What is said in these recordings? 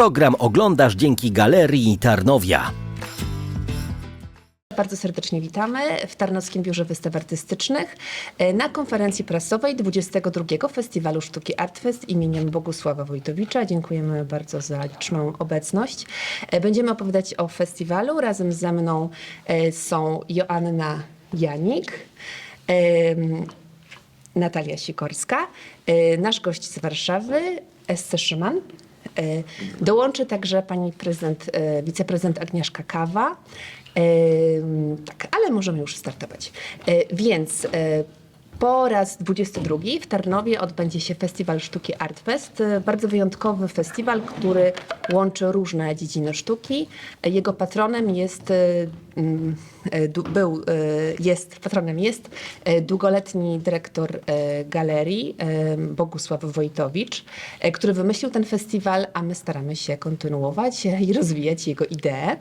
Program oglądasz dzięki Galerii Tarnowia. Bardzo serdecznie witamy w Tarnowskim Biurze Wystaw Artystycznych e, na konferencji prasowej 22 Festiwalu Sztuki Artfest imieniem Bogusława Wojtowicza. Dziękujemy bardzo za liczną obecność. E, Będziemy opowiadać o festiwalu. Razem ze mną e, są Joanna Janik, Natalia Sikorska, nasz gość z Warszawy, Esse Szyman. E, Dołączy także pani prezydent, e, wiceprezydent Agnieszka Kawa. E, Tak, ale możemy już startować. Więc po raz 22 w Tarnowie odbędzie się Festiwal Sztuki Artfest. Bardzo wyjątkowy festiwal, który łączy różne dziedziny sztuki. Jego patronem jest, był, e, jest, patronem jest e, długoletni dyrektor galerii Bogusław Wojtowicz, który wymyślił ten festiwal, a my staramy się kontynuować i rozwijać jego ideę.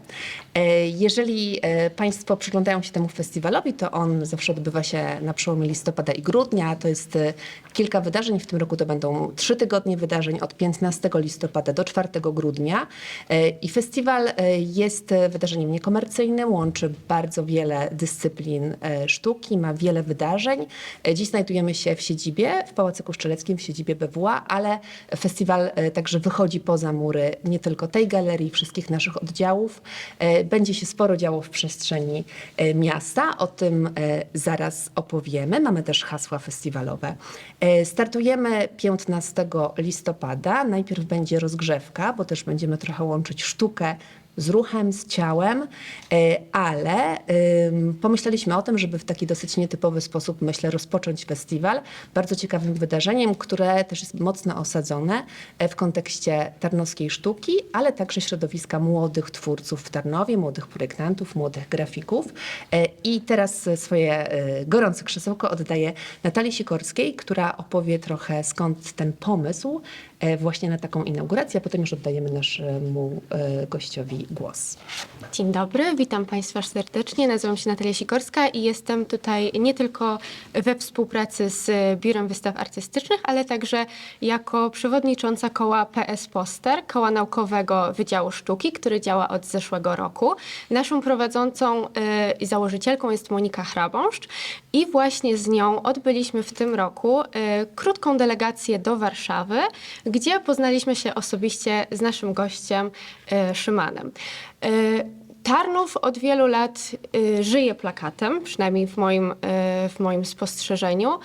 Jeżeli Państwo przyglądają się temu festiwalowi, to on zawsze odbywa się na przełomie listopada i grudnia. To jest kilka wydarzeń. W tym roku to będą trzy tygodnie wydarzeń od 15 listopada do 4 grudnia. I festiwal jest wydarzeniem niekomercyjnym, łączy bardzo wiele dyscyplin e, sztuki, ma wiele wydarzeń. E, Dziś znajdujemy się w siedzibie, w Pałacu Koszczeleckim, w siedzibie BWA, ale festiwal e, także wychodzi poza mury nie tylko tej galerii, wszystkich naszych oddziałów. Będzie się sporo działo w przestrzeni miasta, o tym zaraz opowiemy. Mamy też hasła festiwalowe. Startujemy 15 listopada. Najpierw będzie rozgrzewka, bo też będziemy trochę łączyć sztukę z ruchem, z ciałem, e, ale pomyśleliśmy o tym, żeby w taki dosyć nietypowy sposób, myślę, rozpocząć festiwal bardzo ciekawym wydarzeniem, które też jest mocno osadzone e, w kontekście tarnowskiej sztuki, ale także środowiska młodych twórców w Tarnowie, młodych projektantów, młodych grafików. E, I teraz swoje e, gorące krzesełko oddaję Natalii Sikorskiej, która opowie trochę skąd ten pomysł właśnie na taką inaugurację, a potem już oddajemy naszemu e, gościowi głos. Dzień dobry, witam Państwa serdecznie. Nazywam się Natalia Sikorska i jestem tutaj nie tylko we współpracy z Biurem Wystaw Artystycznych, ale także jako przewodnicząca koła PS Poster, koła naukowego Wydziału Sztuki, który działa od zeszłego roku. Naszą prowadzącą e, i założycielką jest Monika Hrabąszcz i właśnie z nią odbyliśmy w tym roku e, krótką delegację do Warszawy, gdzie poznaliśmy się osobiście z naszym gościem e, Szymanem. E, Tarnów od wielu lat y, żyje plakatem, przynajmniej w moim, w moim spostrzeżeniu.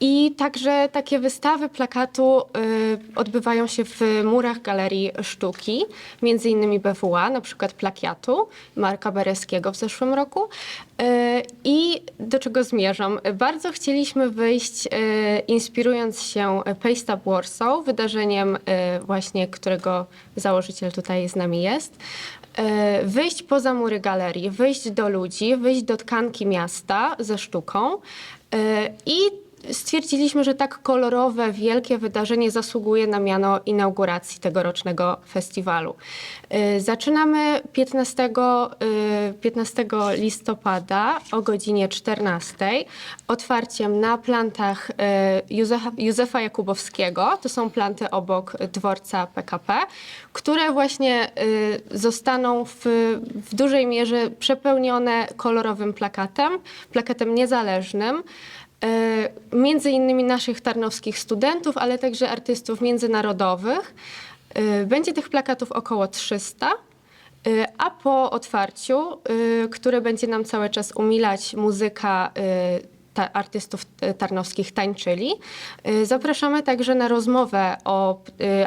I także takie wystawy plakatu y, odbywają się w murach Galerii Sztuki, między innymi BWA, na przykład Plakiatu Marka Bereskiego w zeszłym roku. Y, I do czego zmierzam? Bardzo chcieliśmy wyjść, y, inspirując się Paste Up Warsaw, wydarzeniem y, właśnie, którego założyciel tutaj z nami jest. Wyjść poza mury galerii, wyjść do ludzi, wyjść do tkanki miasta ze sztuką i stwierdziliśmy, że tak kolorowe, wielkie wydarzenie zasługuje na miano inauguracji tegorocznego festiwalu. E, Zaczynamy 15, e, 15 listopada o godzinie 14 otwarciem na plantach e, Józefa, Józefa Jakubowskiego. To są planty obok dworca PKP, które właśnie y, zostaną w, w dużej mierze przepełnione kolorowym plakatem, plakatem niezależnym. Y, Między innymi naszych tarnowskich studentów, ale także artystów międzynarodowych. Y, Będzie tych plakatów około 300. Y, A po otwarciu, które będzie nam cały czas umilać muzyka ta, artystów tarnowskich tańczyli, zapraszamy także na rozmowę o,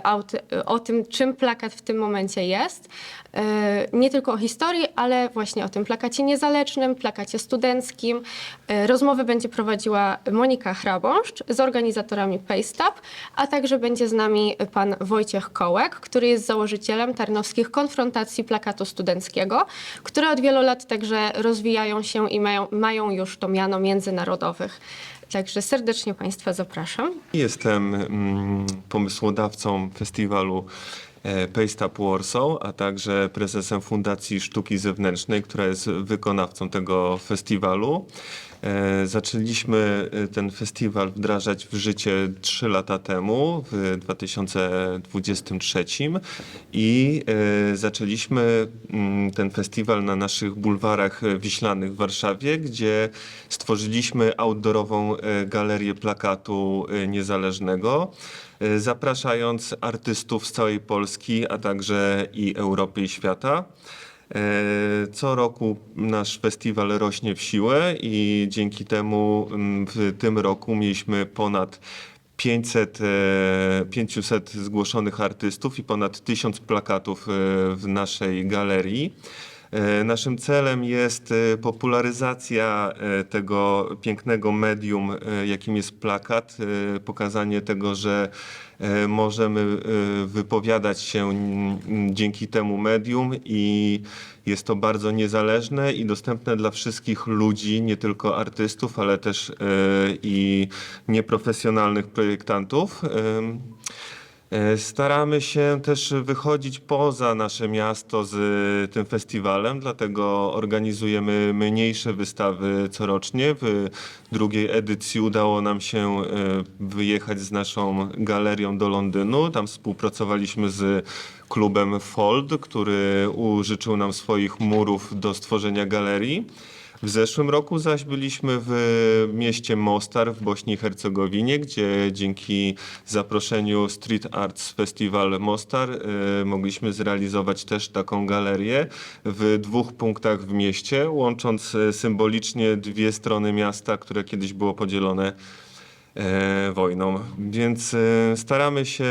aut- o tym, czym plakat w tym momencie jest. Y, Nie tylko o historii, ale właśnie o tym plakacie niezależnym, plakacie studenckim. Y, Rozmowę będzie prowadziła Monika Hrabąszcz z organizatorami PayStab, a także będzie z nami pan Wojciech Kołek, który jest założycielem tarnowskich konfrontacji plakatu studenckiego, które od wielu lat także rozwijają się i mają, mają już to miano międzynarodowych. Także serdecznie Państwa zapraszam. Jestem mm, pomysłodawcą festiwalu e, Paste Up Warsaw, a także prezesem Fundacji Sztuki Zewnętrznej, która jest wykonawcą tego festiwalu. E, Zaczęliśmy e, ten festiwal wdrażać w życie 3 lata temu, w 2023 i zaczęliśmy mm, ten festiwal na naszych bulwarach wiślanych w Warszawie, gdzie stworzyliśmy outdoorową galerię plakatu niezależnego, zapraszając artystów z całej Polski, a także i Europy i świata. E, Co roku nasz festiwal rośnie w siłę i dzięki temu w tym roku mieliśmy ponad 500, e, 500 zgłoszonych artystów i ponad 1000 plakatów e, w naszej galerii. E, Naszym celem jest e, popularyzacja e, tego pięknego medium, jakim jest plakat, pokazanie tego, że możemy wypowiadać się dzięki temu medium i jest to bardzo niezależne i dostępne dla wszystkich ludzi, nie tylko artystów, ale też i nieprofesjonalnych projektantów. E, Staramy się też wychodzić poza nasze miasto z e, tym festiwalem, dlatego organizujemy mniejsze wystawy corocznie. W drugiej edycji udało nam się e, wyjechać z naszą galerią do Londynu. Tam współpracowaliśmy z klubem Fold, który użyczył nam swoich murów do stworzenia galerii. W zeszłym roku zaś byliśmy w mieście Mostar w Bośni i Hercegowinie, gdzie dzięki zaproszeniu Street Arts Festival Mostar e, mogliśmy zrealizować też taką galerię w dwóch punktach w mieście, łącząc e, symbolicznie dwie strony miasta, które kiedyś było podzielone e, wojną. Więc e, staramy się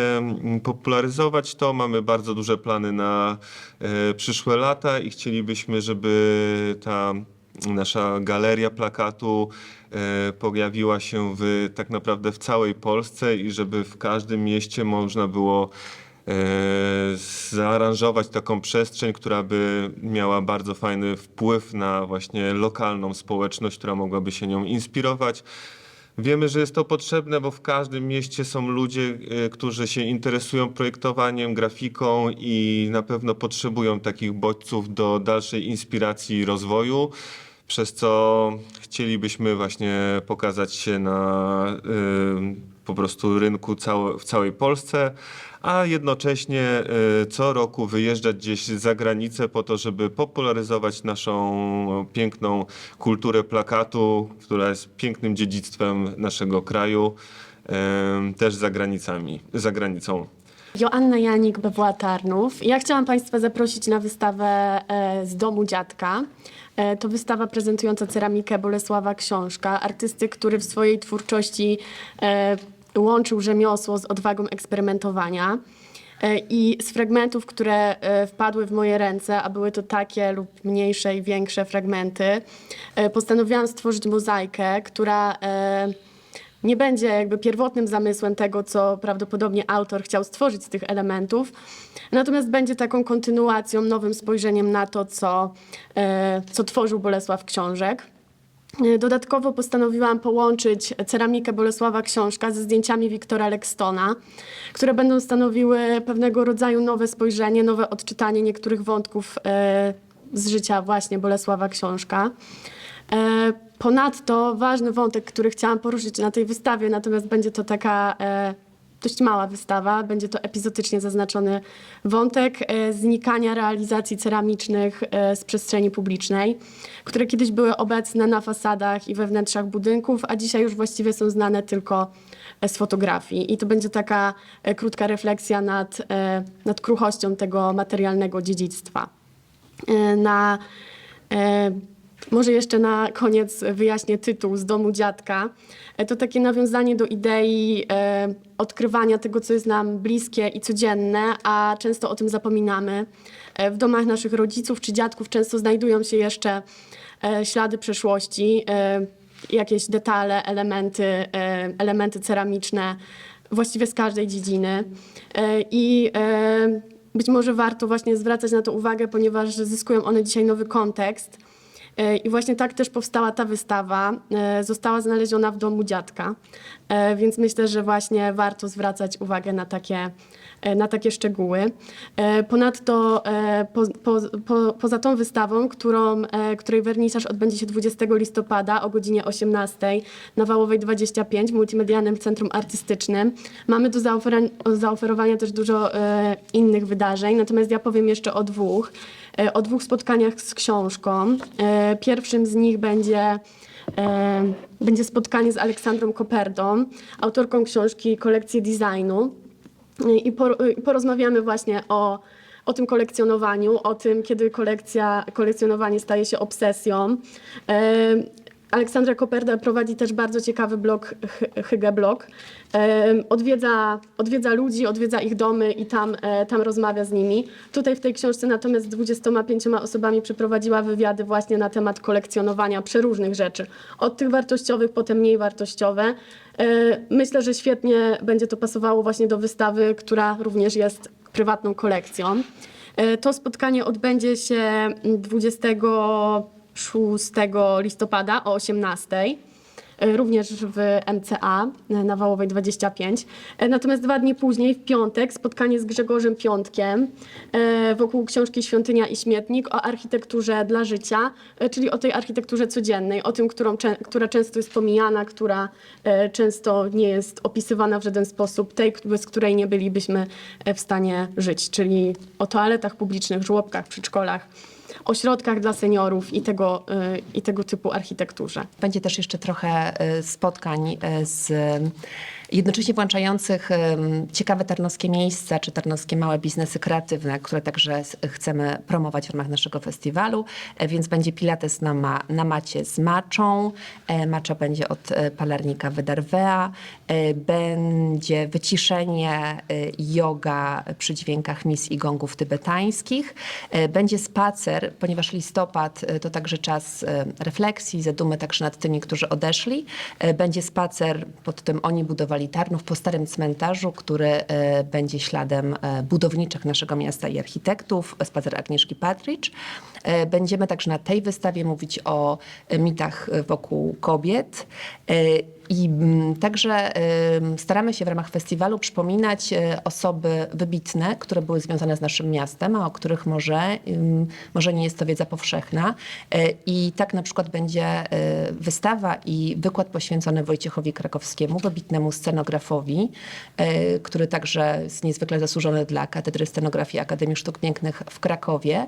popularyzować to. Mamy bardzo duże plany na e, przyszłe lata i chcielibyśmy, żeby ta nasza galeria plakatu e, pojawiła się w, tak naprawdę w całej Polsce i żeby w każdym mieście można było e, zaaranżować taką przestrzeń, która by miała bardzo fajny wpływ na właśnie lokalną społeczność, która mogłaby się nią inspirować. Wiemy, że jest to potrzebne, bo w każdym mieście są ludzie, e, którzy się interesują projektowaniem, grafiką i na pewno potrzebują takich bodźców do dalszej inspiracji i rozwoju, przez co chcielibyśmy właśnie pokazać się na y, po prostu rynku w całej Polsce, a jednocześnie y, co roku wyjeżdżać gdzieś za granicę po to, żeby popularyzować naszą piękną kulturę plakatu, która jest pięknym dziedzictwem naszego kraju, y, też za granicami, za granicą. Joanna Janik, BWA Tarnów. Ja chciałam Państwa zaprosić na wystawę e, z domu dziadka. E, to wystawa prezentująca ceramikę Bolesława Książka, artysty, który w swojej twórczości e, łączył rzemiosło z odwagą eksperymentowania. E, I z fragmentów, które wpadły w moje ręce, a były to takie lub mniejsze i większe fragmenty, postanowiłam stworzyć mozaikę, która nie będzie jakby pierwotnym zamysłem tego, co prawdopodobnie autor chciał stworzyć z tych elementów, natomiast będzie taką kontynuacją, nowym spojrzeniem na to, co, e, co tworzył Bolesław Książek. E, Dodatkowo postanowiłam połączyć ceramikę Bolesława Książka ze zdjęciami Wiktora Lextona, które będą stanowiły pewnego rodzaju nowe spojrzenie, nowe odczytanie niektórych wątków e, z życia właśnie Bolesława Książka. E, Ponadto ważny wątek, który chciałam poruszyć na tej wystawie, natomiast będzie to taka e, dość mała wystawa, będzie to epizotycznie zaznaczony wątek e, znikania realizacji ceramicznych z przestrzeni publicznej, które kiedyś były obecne na fasadach i we wnętrzach budynków, a dzisiaj już właściwie są znane tylko z fotografii. I to będzie taka krótka refleksja nad, nad kruchością tego materialnego dziedzictwa. Na może jeszcze na koniec wyjaśnię tytuł z domu dziadka. E, To takie nawiązanie do idei e, odkrywania tego, co jest nam bliskie i codzienne, a często o tym zapominamy. E, w domach naszych rodziców czy dziadków często znajdują się jeszcze e, ślady przeszłości, e, jakieś detale, elementy, e, elementy ceramiczne, właściwie z każdej dziedziny. E, I e, być może warto właśnie zwracać na to uwagę, ponieważ zyskują one dzisiaj nowy kontekst. E, I właśnie tak też powstała ta wystawa. E, Została znaleziona w domu dziadka, E, więc myślę, że właśnie warto zwracać uwagę na takie, na takie szczegóły. E, Ponadto e, po, po, po, poza tą wystawą, którą, e, której wernisaż odbędzie się 20 listopada o godzinie 18 na Wałowej 25 w Multimedialnym Centrum Artystycznym, mamy do zaoferowania też dużo e, innych wydarzeń, natomiast ja powiem jeszcze o dwóch. E, o dwóch spotkaniach z książką. E, Pierwszym z nich będzie, e, będzie spotkanie z Aleksandrą Koperdą, autorką książki Kolekcje Designu. I porozmawiamy właśnie o, o tym kolekcjonowaniu, o tym, kiedy kolekcja, kolekcjonowanie staje się obsesją. Aleksandra Koperda prowadzi też bardzo ciekawy blog Hy- Hygge Blog. Odwiedza, odwiedza ludzi, odwiedza ich domy i tam, e, tam rozmawia z nimi. Tutaj w tej książce natomiast z 25 osobami przeprowadziła wywiady właśnie na temat kolekcjonowania przeróżnych rzeczy. Od tych wartościowych, potem mniej wartościowe. E, Myślę, że świetnie będzie to pasowało właśnie do wystawy, która również jest prywatną kolekcją. E, To spotkanie odbędzie się 26 listopada o 18. e, Również w MCA e, na Wałowej 25. E, Natomiast dwa dni później, w piątek, spotkanie z Grzegorzem Piątkiem wokół książki Świątynia i Śmietnik o architekturze dla życia, czyli o tej architekturze codziennej, o tym, którą, która często jest pomijana, która często nie jest opisywana w żaden sposób, tej, bez której nie bylibyśmy w stanie żyć, czyli o toaletach publicznych, żłobkach, przedszkolach, ośrodkach dla seniorów i tego, i tego typu architekturze. Będzie też jeszcze trochę spotkań e, z jednocześnie włączających ciekawe tarnowskie miejsca, czy tarnowskie małe biznesy kreatywne, które także chcemy promować w ramach naszego festiwalu. E, Więc będzie pilates na, ma, na macie z maczą. E, Macza będzie od e, palarnika Wydarwea. Będzie wyciszenie, yoga przy dźwiękach mis i gongów tybetańskich. Będzie spacer, ponieważ listopad to także czas refleksji, zadumy także nad tymi, którzy odeszli. Będzie spacer pod tym Oni budowali Tarnów po starym cmentarzu, który e, będzie śladem e, budowniczych naszego miasta i architektów. Spacer Agnieszki Patrycz. E, Będziemy także na tej wystawie mówić o mitach wokół kobiet. I mm, także staramy się w ramach festiwalu przypominać e, osoby wybitne, które były związane z naszym miastem, a o których może, może nie jest to wiedza powszechna. E, I tak na przykład będzie e, wystawa i wykład poświęcony Wojciechowi Krakowskiemu, wybitnemu scenografowi, który także jest niezwykle zasłużony dla Katedry Scenografii Akademii Sztuk Pięknych w Krakowie,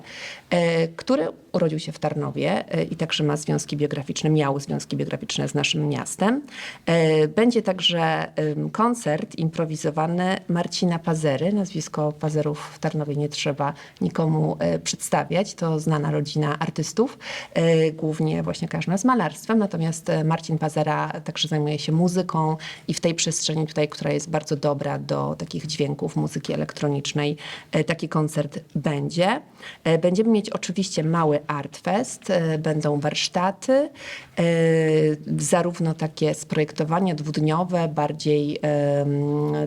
który urodził się w Tarnowie i także ma związki biograficzne, miał związki biograficzne z naszym miastem. E, Będzie także koncert improwizowany Marcina Pazery. Nazwisko Pazerów w Tarnowie nie trzeba nikomu e, przedstawiać. To znana rodzina artystów, e, głównie właśnie kojarzona z malarstwem. Natomiast Marcin Pazera także zajmuje się muzyką i w tej przestrzeni tutaj, która jest bardzo dobra do takich dźwięków muzyki elektronicznej, taki koncert będzie. Będziemy mieć oczywiście mały Artfest, e, będą warsztaty, zarówno takie z projektowania dwudniowe, bardziej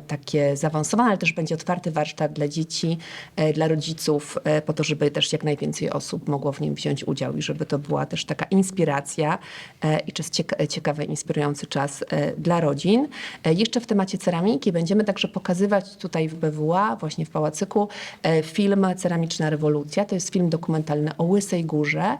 takie zaawansowane, ale też będzie otwarty warsztat dla dzieci, e, dla rodziców, e, po to, żeby też jak najwięcej osób mogło w nim wziąć udział i żeby to była też taka inspiracja e, i czas cieka- ciekawy, inspirujący czas dla rodzin. Jeszcze w temacie ceramiki będziemy także pokazywać tutaj w BWA, właśnie w Pałacyku, film Ceramiczna Rewolucja. To jest film dokumentalny o Łysej Górze,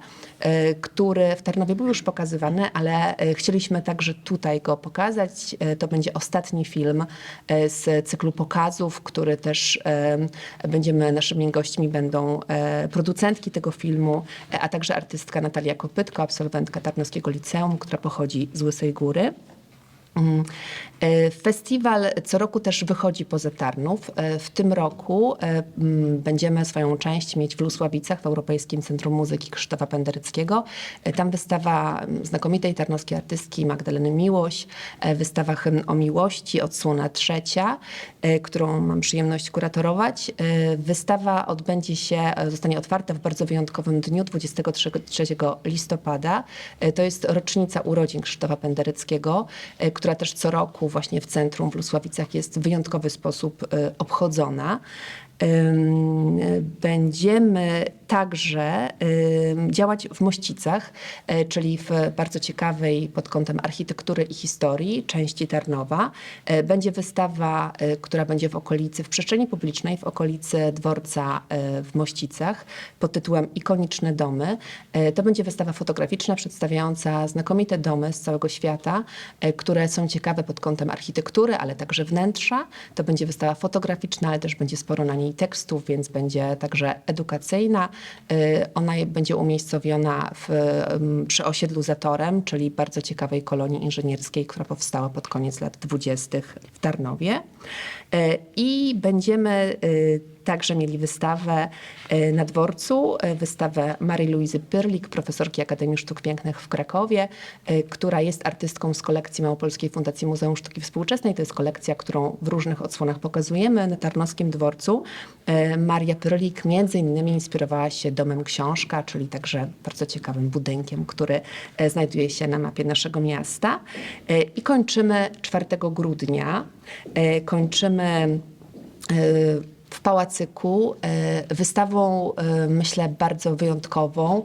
który w Tarnowie był już pokazywany, ale chcieliśmy także tutaj go pokazać. E, To będzie ostatni film e, z cyklu pokazów, który też e, będziemy, naszymi gośćmi będą producentki tego filmu, a także artystka Natalia Kopytko, absolwentka Tarnowskiego Liceum, która pochodzi z Łysej Góry. Mm. E, Festiwal co roku też wychodzi poza Tarnów. E, W tym roku e, będziemy swoją część mieć w Lusławicach, w Europejskim Centrum Muzyki Krzysztofa Pendereckiego. Tam wystawa znakomitej tarnowskiej artystki Magdaleny Miłoś, e, wystawa Hymn o Miłości, odsłona trzecia, którą mam przyjemność kuratorować. Wystawa odbędzie się, zostanie otwarta w bardzo wyjątkowym dniu, 23 listopada. To jest rocznica urodzin Krzysztofa Pendereckiego, która też co roku właśnie w centrum w Lusławicach jest w wyjątkowy sposób e, obchodzona. Będziemy także działać w Mościcach, e, czyli w bardzo ciekawej pod kątem architektury i historii części Tarnowa. E, Będzie wystawa, e, która będzie w okolicy, w przestrzeni publicznej, w okolicy dworca w Mościcach pod tytułem Ikoniczne domy. To będzie wystawa fotograficzna przedstawiająca znakomite domy z całego świata, które są ciekawe pod kątem architektury, ale także wnętrza. To będzie wystawa fotograficzna, ale też będzie sporo na niej tekstów, więc będzie także edukacyjna. E, Ona będzie umiejscowiona w, przy osiedlu Zatorem, czyli bardzo ciekawej kolonii inżynierskiej, która powstała pod koniec lat 20. w Tarnowie. E, I będziemy e, także mieli wystawę e, na dworcu, e, wystawę Marii Luizy Pyrlik, profesorki Akademii Sztuk Pięknych w Krakowie, e, która jest artystką z kolekcji Małopolskiej Fundacji Muzeum Sztuki Współczesnej. To jest kolekcja, którą w różnych odsłonach pokazujemy na Tarnowskim Dworcu. Maria Pyrlik między innymi inspirowała się domem Książka, czyli także bardzo ciekawym budynkiem, który znajduje się na mapie naszego miasta. I kończymy 4 grudnia. Kończymy w Pałacyku e, wystawą, e, myślę, bardzo wyjątkową,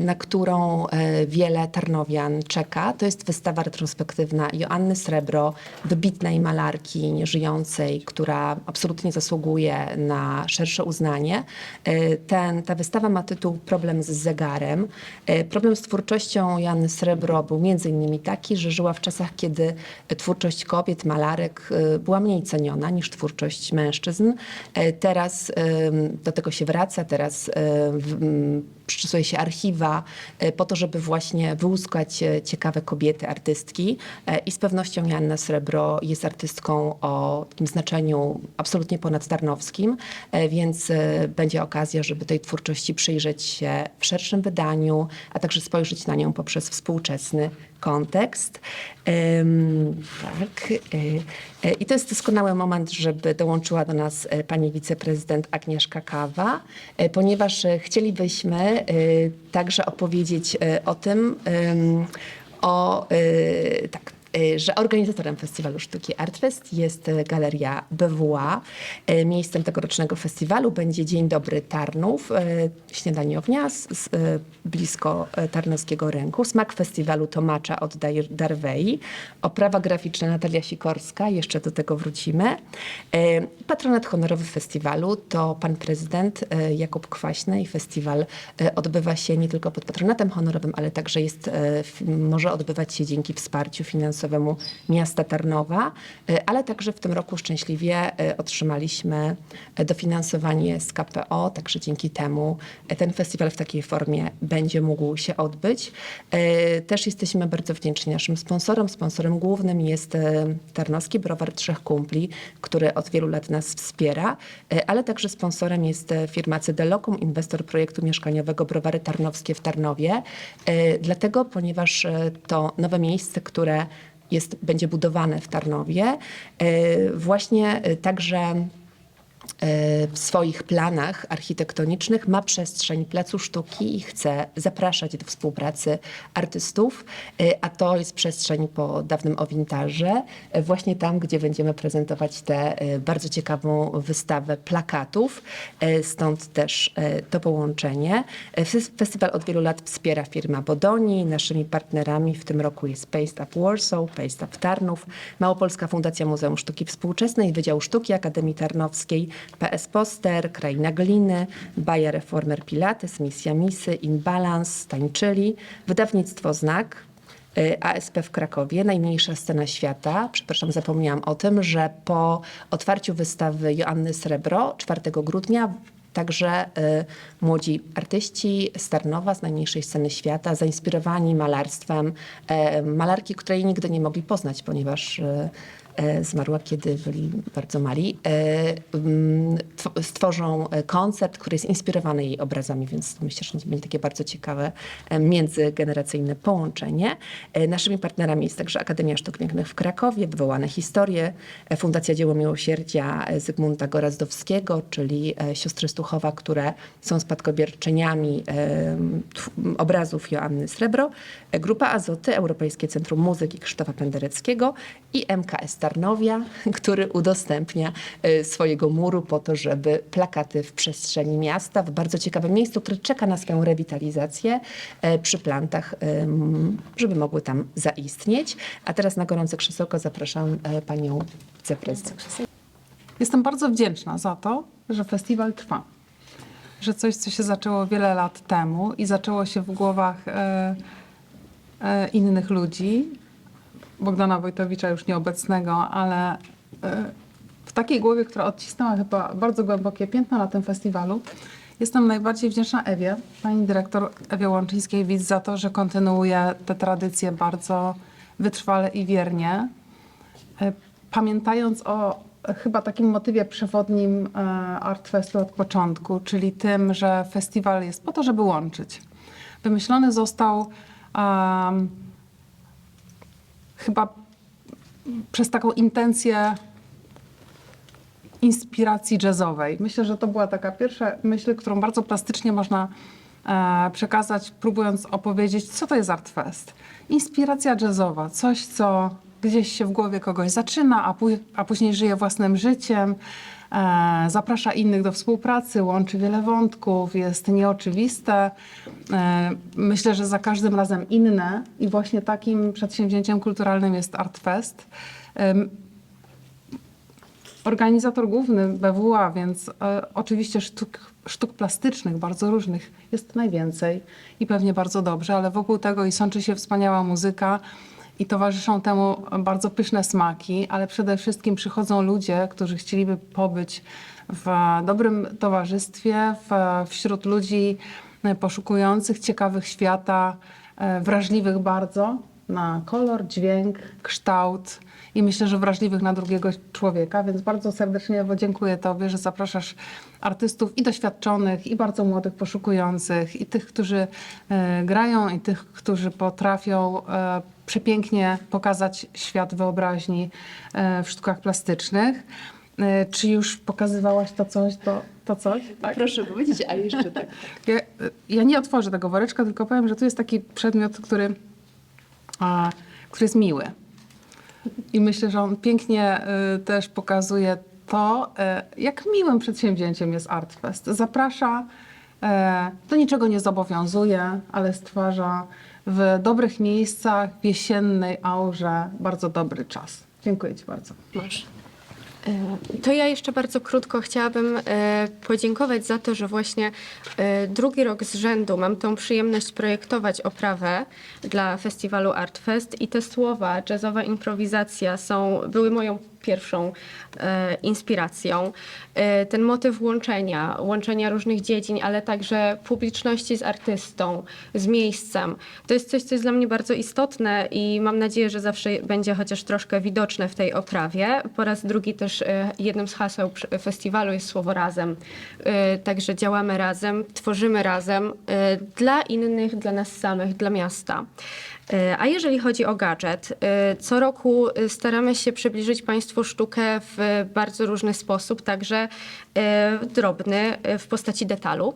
na którą e, wiele Tarnowian czeka. To jest wystawa retrospektywna Joanny Srebro, wybitnej malarki nieżyjącej, która absolutnie zasługuje na szersze uznanie. E, Ten, ta wystawa ma tytuł Problem z zegarem. E, Problem z twórczością Joanny Srebro był między innymi taki, że żyła w czasach, kiedy twórczość kobiet, malarek e, była mniej ceniona niż twórczość mężczyzn. E, Teraz do tego się wraca, teraz przyczesuje się archiwa e, po to, żeby właśnie wyłuskać e, ciekawe kobiety, artystki. E, I z pewnością Joanna Srebro jest artystką o takim znaczeniu absolutnie ponadtarnowskim, więc będzie okazja, żeby tej twórczości przyjrzeć się w szerszym wydaniu, a także spojrzeć na nią poprzez współczesny kontekst. Tak. I to jest doskonały moment, żeby dołączyła do nas pani wiceprezydent Agnieszka Kawa, ponieważ chcielibyśmy także opowiedzieć e, o tym, o e, tak, że organizatorem Festiwalu Sztuki Artfest jest e, Galeria BWA. E, Miejscem tegorocznego festiwalu będzie Dzień Dobry Tarnów, śniadaniownia z, z, blisko Tarnowskiego Rynku. Smak festiwalu to macza od Darwei. Oprawa graficzna Natalia Sikorska, jeszcze do tego wrócimy. Patronat honorowy festiwalu to pan prezydent Jakub Kwaśny i festiwal odbywa się nie tylko pod patronatem honorowym, ale także jest, może odbywać się dzięki wsparciu finansowemu miasta Tarnowa, e, ale także w tym roku szczęśliwie e, otrzymaliśmy e, dofinansowanie z KPO, także dzięki temu ten festiwal w takiej formie będzie mógł się odbyć. Też jesteśmy bardzo wdzięczni naszym sponsorom. Sponsorem głównym jest Tarnowski Browar Trzech Kumpli, który od wielu lat nas wspiera, ale także sponsorem jest firma Cydelokum, inwestor projektu mieszkaniowego Browary Tarnowskie w Tarnowie. Dlatego, ponieważ to nowe miejsce, które jest, będzie budowane w Tarnowie, e, właśnie e, także w swoich planach architektonicznych ma przestrzeń Placu Sztuki i chce zapraszać do współpracy artystów, e, a to jest przestrzeń po dawnym owintarze, e, właśnie tam, gdzie będziemy prezentować tę e, bardzo ciekawą wystawę plakatów, e, stąd też e, to połączenie. E, fes- Festiwal od wielu lat wspiera firma Bodoni, naszymi partnerami w tym roku jest Paste Up Warsaw, Paste Up Tarnów, Małopolska Fundacja Muzeum Sztuki Współczesnej, Wydział Sztuki Akademii Tarnowskiej, PS Poster, Kraina Gliny, Baja Reformer Pilates, Misja Misy, Inbalance, Tańczyli, Wydawnictwo Znak, y, ASP w Krakowie, najmniejsza scena świata. Przepraszam, zapomniałam o tym, że po otwarciu wystawy Joanny Srebro 4 grudnia Także y, młodzi artyści z Tarnowa, z najmniejszej sceny świata, zainspirowani malarstwem, e, malarki, której nigdy nie mogli poznać, ponieważ e, zmarła, kiedy byli bardzo mali, e, mm, tw- stworzą e, koncert, który jest inspirowany jej obrazami, więc myślę, że będzie takie bardzo ciekawe e, międzygeneracyjne połączenie. E, Naszymi partnerami jest także Akademia Sztuk Pięknych w Krakowie, Wywołane Historie, e, Fundacja Dzieło Miłosierdzia e, Zygmunta Gorazdowskiego, czyli e, siostry Stuchowa, które są spadkobierczyniami e, obrazów Joanny Srebro, e, Grupa Azoty, Europejskie Centrum Muzyki Krzysztofa Pendereckiego i MKS Tarnowia, który udostępnia e, swojego muru po to, żeby plakaty w przestrzeni miasta, w bardzo ciekawym miejscu, które czeka na swoją rewitalizację e, przy plantach, em, żeby mogły tam zaistnieć. A teraz na gorące krzesełko zapraszam panią wiceprezydent. Jestem bardzo wdzięczna za to, że festiwal trwa. Że coś, co się zaczęło wiele lat temu i zaczęło się w głowach e, e, innych ludzi, Bogdana Wojtowicza już nieobecnego, ale e, w takiej głowie, która odcisnęła chyba bardzo głębokie piętno na tym festiwalu, jestem najbardziej wdzięczna Ewie, pani dyrektor Ewie Łączyńskiej-Widz za to, że kontynuuje te tradycje bardzo wytrwale i wiernie. E, Pamiętając o chyba takim motywie przewodnim e, Artfestu od początku, czyli tym, że festiwal jest po to, żeby łączyć. Wymyślony został em, chyba przez taką intencję inspiracji jazzowej. Myślę, że to była taka pierwsza myśl, którą bardzo plastycznie można e, przekazać, próbując opowiedzieć, co to jest Artfest. Inspiracja jazzowa, coś, co gdzieś się w głowie kogoś zaczyna, a, a później żyje własnym życiem, e, zaprasza innych do współpracy, łączy wiele wątków, jest nieoczywiste. E, myślę, że za każdym razem inne i właśnie takim przedsięwzięciem kulturalnym jest Artfest. Em, Organizator główny BWA, więc e, oczywiście sztuk, sztuk plastycznych, bardzo różnych, jest najwięcej i pewnie bardzo dobrze, ale wokół tego i sączy się wspaniała muzyka i towarzyszą temu bardzo pyszne smaki, ale przede wszystkim przychodzą ludzie, którzy chcieliby pobyć w dobrym towarzystwie, w, wśród ludzi poszukujących, ciekawych świata, e, wrażliwych bardzo na kolor, dźwięk, kształt i myślę, że wrażliwych na drugiego człowieka, więc bardzo serdecznie dziękuję Tobie, że zapraszasz artystów i doświadczonych, i bardzo młodych, poszukujących, i tych, którzy e, grają, i tych, którzy potrafią e, przepięknie pokazać świat wyobraźni e, w sztukach plastycznych. E, czy już pokazywałaś to coś, to, to coś? Tak. Proszę powiedzieć, a jeszcze tak. Ja, ja nie otworzę tego woreczka, tylko powiem, że tu jest taki przedmiot, który, a, który jest miły. I myślę, że on pięknie y, też pokazuje to, y, jak miłym przedsięwzięciem jest Artfest. Zaprasza, y, do niczego nie zobowiązuje, ale stwarza w dobrych miejscach, w jesiennej aurze bardzo dobry czas. Dziękuję Ci bardzo. Masz. E, To ja jeszcze bardzo krótko chciałabym e, podziękować za to, że właśnie e, drugi rok z rzędu mam tą przyjemność projektować oprawę dla festiwalu Artfest i te słowa jazzowa improwizacja są, były moją pierwszą e, inspiracją. E, ten motyw łączenia, łączenia różnych dziedzin, ale także publiczności z artystą, z miejscem. To jest coś, co jest dla mnie bardzo istotne i mam nadzieję, że zawsze będzie chociaż troszkę widoczne w tej oprawie. Po raz drugi też e, jednym z haseł festiwalu jest słowo razem. Także działamy razem, tworzymy razem dla innych, dla nas samych, dla miasta. E, A jeżeli chodzi o gadżet, e, co roku e, staramy się przybliżyć Państwu sztukę w bardzo różny sposób, także drobny w postaci detalu.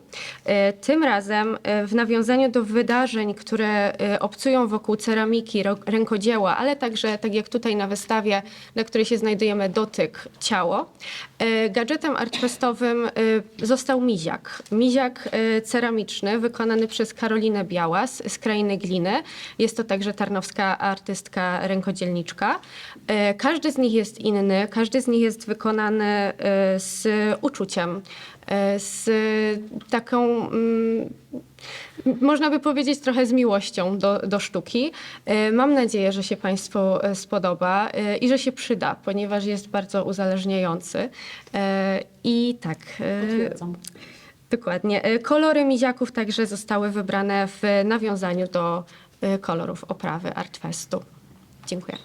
Tym razem w nawiązaniu do wydarzeń, które obcują wokół ceramiki, rękodzieła, ale także, tak jak tutaj na wystawie, na której się znajdujemy, dotyk, ciało, gadżetem artfestowym został miziak. Miziak ceramiczny wykonany przez Karolinę Białas z Krainy Gliny. Jest to także tarnowska artystka rękodzielniczka. E, Każdy z nich jest inny, każdy z nich jest wykonany e, z uczuciem, e, z taką, mm, można by powiedzieć, trochę z miłością do, do sztuki. Mam nadzieję, że się Państwu spodoba i że się przyda, ponieważ jest bardzo uzależniający. I tak. Potwierdzam. Dokładnie. Kolory miziaków także zostały wybrane w nawiązaniu do kolorów oprawy Artfestu. Dziękuję.